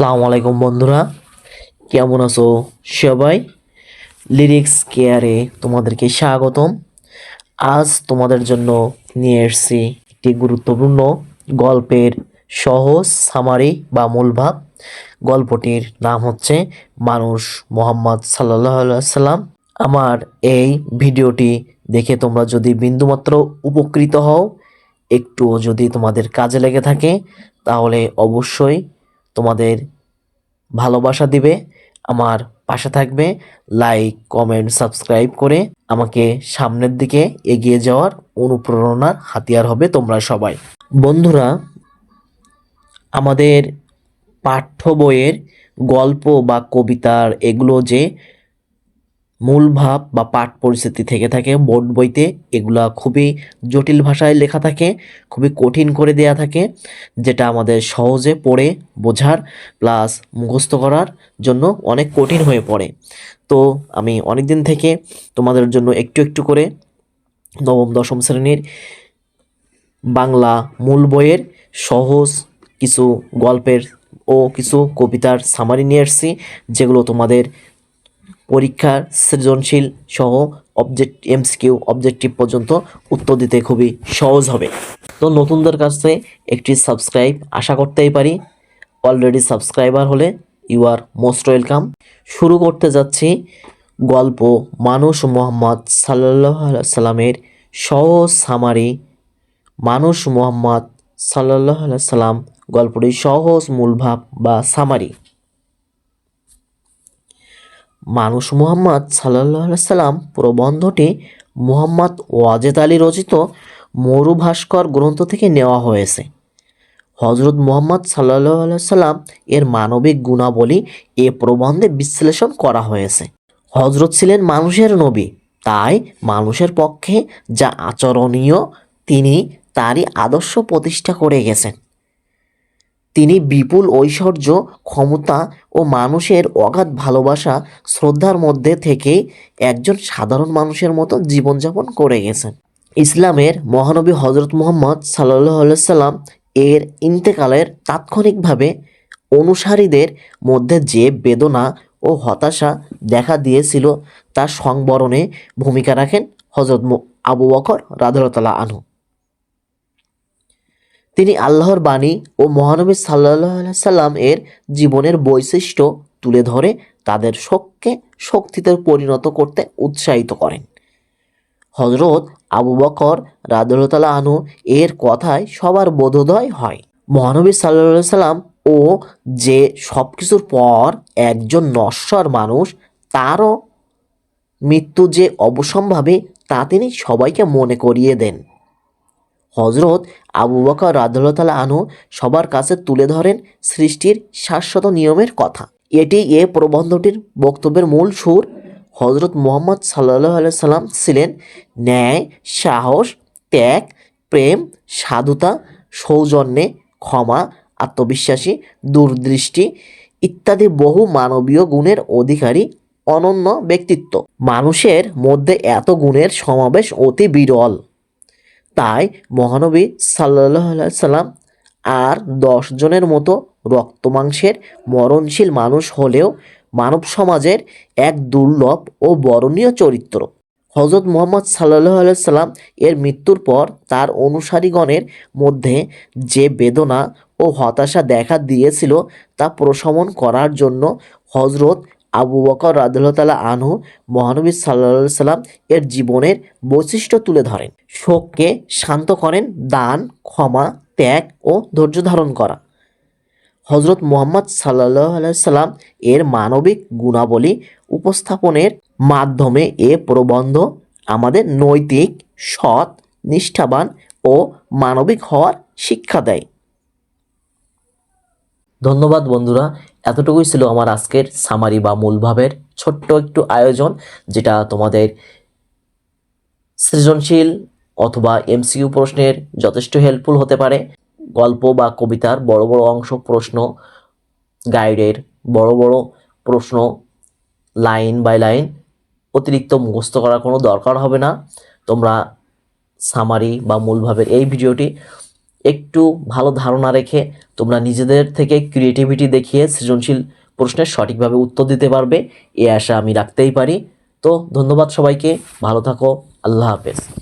আসসালামু আলাইকুম বন্ধুরা। কেমন আছো সবাই? লিরিক্স কেয়ারে তোমাদেরকে স্বাগতম। আজ তোমাদের জন্য নিয়ে এসেছি একটি গুরুত্বপূর্ণ গল্পের সহজ সামারি বা মূলভাব গল্পটির নাম হচ্ছে মানুষ মোহাম্মদ সাল্লাহ সাল্লাম আমার এই ভিডিওটি দেখে তোমরা যদি বিন্দুমাত্র উপকৃত হও, একটুও যদি তোমাদের কাজে লেগে থাকে, তাহলে অবশ্যই তোমাদের ভালোবাসা দিবে, আমার পাশে থাকবে লাইক কমেন্ট সাবস্ক্রাইব করে আমাকে সামনের দিকে এগিয়ে যাওয়ার অনুপ্রেরণার হাতিয়ার হবে তোমরা সবাই। বন্ধুরা, আমাদের পাঠ্য বইয়ের গল্প বা কবিতার এগুলো যে মূল ভাব বা পাঠ পরিস্থিতি থেকে থাকে, বোর্ড বইতে এগুলা খুবই জটিল ভাষায় লেখা থাকে, খুবই কঠিন করে দেয়া থাকে, যেটা আমাদের সহজে পড়ে, বোঝার, প্লাস মুখস্থ করার জন্য অনেক কঠিন হয়ে পড়ে। তো আমি অনেক দিন থেকে তোমাদের জন্য একটু একটু করে নবম, দশম শ্রেণির বাংলা মূল বইয়ের সহজ কিছু গল্পের ও কিছু কবিতার সামারি নিয়ে এসেছি, যেগুলো তোমাদের পরীক্ষার সৃজনশীল সহ অবজেক্ট এমসিকিউ অবজেক্টিভ পর্যন্ত উত্তর দিতে খুবই সহজ হবে। তো নতুনদের কাছে একটি সাবস্ক্রাইব আশা করতেই পারি। অলরেডি সাবস্ক্রাইবার হলে ইউ আর মোস্ট ওয়েলকাম শুরু করতে যাচ্ছি গল্প মানুষ মোহাম্মদ সাল্লাহ সাল্লামের সহজ সামারি মানুষ মোহাম্মদ সাল্লাহ সাল্লাম গল্পটির সহজ মূলভাব বা সামারি মানুষ মুহাম্মদ সাল্লাহ সাল্লাম প্রবন্ধটি মুহাম্মদ ওয়াজেদ আলী রচিত মরু ভাস্কর গ্রন্থ থেকে নেওয়া হয়েছে। হজরত মুহাম্মদ সাল্লাহ সাল্লাম এর মানবিক গুণাবলী এ প্রবন্ধে বিশ্লেষণ করা হয়েছে। হজরত ছিলেন মানুষের নবী, তাই মানুষের পক্ষে যা আচরণীয়, তিনি তারই আদর্শ প্রতিষ্ঠা করে গেছেন। তিনি বিপুল ঐশ্বর্য, ক্ষমতা ও মানুষের অগাধ ভালোবাসা শ্রদ্ধার মধ্যে থেকেই একজন সাধারণ মানুষের মতো জীবনযাপন করে গেছেন। ইসলামের মহানবী হজরত মোহাম্মদ সাল্লাহ সাল্লাম এর ইন্তেকালের তাৎক্ষণিকভাবে অনুসারীদের মধ্যে যে বেদনা ও হতাশা দেখা দিয়েছিল, তার সংবরণে ভূমিকা রাখেন হজরত আবু বকর রাধরতলা আনহু। তিনি আল্লাহর বাণী ও মহানবী সাল্লাহ সাল্লাম এর জীবনের বৈশিষ্ট্য তুলে ধরে তাদের শোককে শক্তিতে পরিণত করতে উৎসাহিত করেন। হজরত আবু বকর রাদুল্লাহ আনু এর কথায় সবার বোধোদয় হয়। মহানবী সাল্লাহ সাল্লাম ও যে সব কিছুর পর একজন নশ্বর মানুষ, তারও মৃত্যু যে অবসম্ভাবী তা তিনি সবাইকে মনে করিয়ে দেন। হজরত আবু বকর রাদুল্লাহ আনু সবার কাছে তুলে ধরেন সৃষ্টির শাশ্বত নিয়মের কথা। এটি এ প্রবন্ধটির বক্তব্যের মূল সুর। হজরত মোহাম্মদ সাল্লাহ সাল্লাম ছিলেন ন্যায়, সাহস, ত্যাগ, প্রেম, সাধুতা, সৌজন্যে ক্ষমা, আত্মবিশ্বাসী, দূরদৃষ্টি ইত্যাদি বহু মানবীয় গুণের অধিকারী অনন্য ব্যক্তিত্ব। মানুষের মধ্যে এত গুণের সমাবেশ অতি বিরল। তাই মহানবী সাল্লাহ সাল্লাম আর দশ জনের মতো রক্তমাংসের মরণশীল মানুষ হলেও মানব সমাজের এক দুর্লভ ও বরণীয় চরিত্র। হজরত মোহাম্মদ সাল্লাহ সাল্লাম এর মৃত্যুর পর তার অনুসারীগণের মধ্যে যে বেদনা ও হতাশা দেখা দিয়েছিল তা প্রশমন করার জন্য হজরত আবু বকর রাদুল্লাহ আনহু মহানবী সাল্লাহ সাল্লাম এর জীবনের বৈশিষ্ট্য তুলে ধরেন। শোককে শান্ত করেন, দান, ক্ষমা, ত্যাগ ও ধৈর্য ধারণ করা। হজরত মোহাম্মদ সাল্লাহ সাল্লাম এর মানবিক গুণাবলী উপস্থাপনের মাধ্যমে এ প্রবন্ধ আমাদের নৈতিক, সৎ, নিষ্ঠাবান ও মানবিক হওয়ার শিক্ষা দেয়। ধন্যবাদ বন্ধুরা। এতটুকুই ছিল আমার আজকের সামারি বা মূলভাবের ছোট্ট একটু আয়োজন, যেটা তোমাদের সৃজনশীল অথবা এমসিইউ প্রশ্নের যথেষ্ট হেল্পফুল হতে পারে। গল্প বা কবিতার বড় বড় অংশ প্রশ্ন গাইডের বড় বড় প্রশ্ন লাইন বাই লাইন অতিরিক্ত মুখস্থ করার কোনো দরকার হবে না। তোমরা সামারি বা মূলভাবের এই ভিডিওটি একটু ভালো ধারণা রেখে তোমরা নিজেদের থেকে ক্রিয়েটিভিটি দেখিয়ে সৃজনশীল প্রশ্নের সঠিকভাবে উত্তর দিতে পারবে। এ আশা আমি রাখতেই পারি। তো ধন্যবাদ সবাইকে। ভালো থাকো। আল্লাহ হাফেজ।